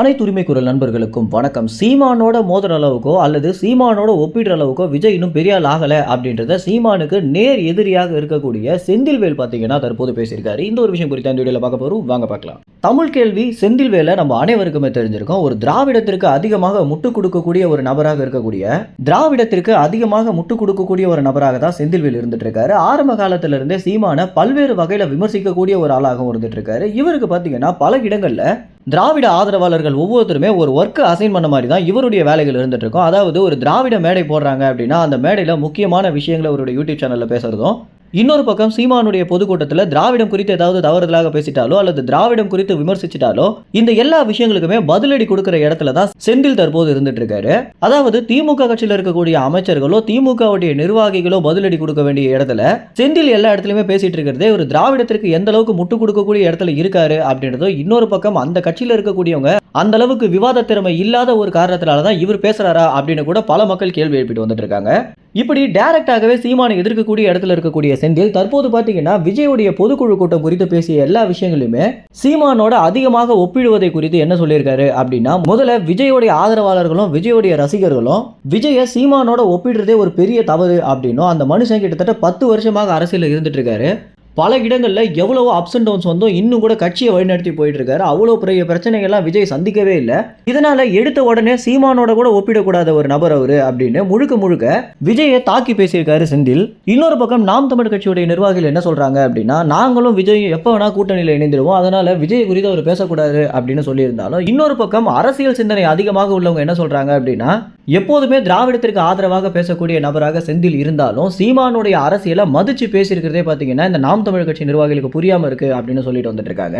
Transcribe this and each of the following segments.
அனைத்து உரிமை குரல் நண்பர்களுக்கும் வணக்கம். சீமானோட மோதுற அளவுக்கோ அல்லது சீமானோட ஒப்பிடுற அளவுக்கோ விஜய் இன்னும் பெரிய ஆள் ஆகலை அப்படின்றத சீமானுக்கு நேர் எதிரியாக இருக்கக்கூடிய செந்தில்வேல் பார்த்தீங்கன்னா தற்போது பேசியிருக்காரு. இந்த ஒரு விஷயம் குறித்து அந்த வீடியோவில் பார்க்க போகிறோம் வாங்க பார்க்கலாம். தமிழ் கேள்வி செந்தில்வேலை நம்ம அனைவருக்குமே தெரிஞ்சிருக்கோம். ஒரு திராவிடத்திற்கு அதிகமாக முட்டு கொடுக்கக்கூடிய ஒரு நபராக இருக்கக்கூடிய திராவிடத்திற்கு அதிகமாக முட்டு கொடுக்கக்கூடிய ஒரு நபராக தான் செந்தில்வேல் இருந்துட்டு இருக்காரு ஆரம்ப காலத்திலிருந்தே சீமான பல்வேறு வகையில் விமர்சிக்கக்கூடிய ஒரு ஆளாகவும் இருந்துட்டு இருக்காரு இவருக்கு பார்த்தீங்கன்னா பல இடங்களில் திராவிட ஆதரவாளர்கள் ஒவ்வொருத்தருமே ஒரு ஒர்க்கு அசைன் பண்ண மாதிரி தான் இவருடைய வேலைகள் இருந்துட்டு இருக்கும். அதாவது ஒரு திராவிட மேடை போடுறாங்க அப்படின்னா அந்த மேடையில் முக்கியமான விஷயங்களை அவருடைய யூடியூப் சேனலில் பேசுறதும் இன்னொரு பக்கம் சீமானுடைய பொதுக்கூட்டத்தில் திராவிடம் குறித்து ஏதாவது தவறுதலாக பேசிட்டாலோ அல்லது திராவிடம் குறித்து விமர்சிச்சிட்டாலோ இந்த எல்லா விஷயங்களுக்குமே பதிலடி கொடுக்கிற இடத்துல தான் செந்தில் தற்போது இருந்துட்டு இருக்காரு அதாவது திமுக கட்சியில் இருக்கக்கூடிய அமைச்சர்களோ திமுகவுடைய நிர்வாகிகளோ பதிலடி கொடுக்க வேண்டிய இடத்துல செந்தில் எல்லா இடத்துலையுமே பேசிட்டு இருக்கிறதே ஒரு திராவிடத்திற்கு எந்த அளவுக்கு முட்டு கொடுக்கக்கூடிய இடத்துல இருக்காரு அப்படின்றதோ இன்னொரு பக்கம் அந்த கட்சியில் இருக்கக்கூடியவங்க அந்த அளவுக்கு விவாத திறமை இல்லாத ஒரு காரணத்தினால தான் இவர் பேசுறாரா அப்படின்னு கூட பல மக்கள் கேள்வி எழுப்பிட்டு வந்துட்டு இருக்காங்க இப்படி டைரக்டாகவே சீமானை எதிர்க்கக்கூடிய இடத்துல இருக்கக்கூடிய செந்தில் தற்போது பார்த்தீங்கன்னா விஜயுடைய பொதுக்குழு கூட்டம் குறித்து பேசிய எல்லா விஷயங்களுமே சீமானோட அதிகமாக ஒப்பிடுவதை குறித்து என்ன சொல்லியிருக்காரு அப்படின்னா முதல்ல விஜயோடைய ஆதரவாளர்களும் விஜயோடைய ரசிகர்களும் விஜய சீமானோட ஒப்பிடுறதே ஒரு பெரிய தவறு அப்படின்னும் அந்த மனுஷன் கிட்டத்தட்ட பத்து வருஷமாக அரசியலில் இருந்துட்டு இருக்காரு. பல இடங்களில் எவ்வளவோ அப்ஸ் அண்ட் டவுன்ஸ் வந்தும் இன்னும் கூட கட்சியை வழிநடத்தி போயிட்டு இருக்காரு அவ்வளோ பெரிய பிரச்சனைகள்லாம் விஜய் சந்திக்கவே இல்லை. இதனால எடுத்த உடனே சீமானோட கூட ஒப்பிடக்கூடாத ஒரு நபர் அவரு அப்படின்னு முழுக்க முழுக்க விஜயை தாக்கி பேசியிருக்காரு செந்தில். இன்னொரு பக்கம் நாம் தமிழ் கட்சியுடைய நிர்வாகிகள் என்ன சொல்றாங்க அப்படின்னா நாங்களும் விஜய் எப்போ வேணா கூட்டணியில் இணைந்திருவோம். அதனால விஜய் குறித்து அவர் பேசக்கூடாது அப்படின்னு சொல்லியிருந்தாலும் இன்னொரு பக்கம் அரசியல் சிந்தனை அதிகமாக உள்ளவங்க என்ன சொல்றாங்க அப்படின்னா எப்போதுமே திராவிடத்திற்கு ஆதரவாக பேசக்கூடிய நபராக செந்தில் இருந்தாலும் சீமானுடைய அரசியலை மதிச்சு பேசியிருக்கிறதே பார்த்தீங்கன்னா இந்த நாம் தமிழ் கட்சி நிர்வாகிகளுக்கு புரியாமல் இருக்கு அப்படின்னு சொல்லிட்டு வந்துட்டு இருக்காங்க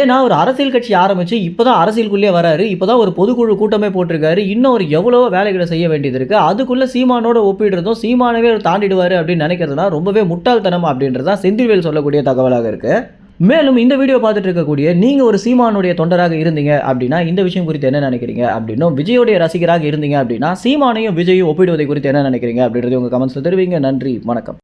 ஏன்னா ஒரு அரசியல் கட்சி ஆரம்பிச்சு இப்பதான் அரசியலுக்குள்ளே வராரு. இப்பதான் ஒரு பொதுக்குழு கூட்டமே போட்டிருக்காரு. இன்னும் ஒரு எவ்வளவோ வேலைகளை செய்ய வேண்டியது இருக்கு. அதுக்குள்ள சீமானோட ஒப்பிடுறதும் சீமானவே தாண்டிடுவார் அப்படின்னு நினைக்கிறதுனா ரொம்பவே முட்டாள்தனம் அப்படின்றது தான் செந்தில்வேல் சொல்லக்கூடிய தகவலாக இருக்குது மேலும் இந்த வீடியோ பார்த்துட்டு இருக்கக்கூடிய நீங்கள் ஒரு சீமானுடைய தொண்டராக இருந்தீங்க அப்படின்னா இந்த விஷயம் குறித்து என்ன நினைக்கிறீங்க அப்படின்னும் விஜயோடைய ரசிகராக இருந்தீங்க அப்படின்னா சீமானையும் விஜயும் ஒப்பிடுவதை குறித்து என்ன நினைக்கிறீங்க அப்படின்றது உங்கள் கமெண்ட்ஸில் தெரிவிங்க. நன்றி வணக்கம்.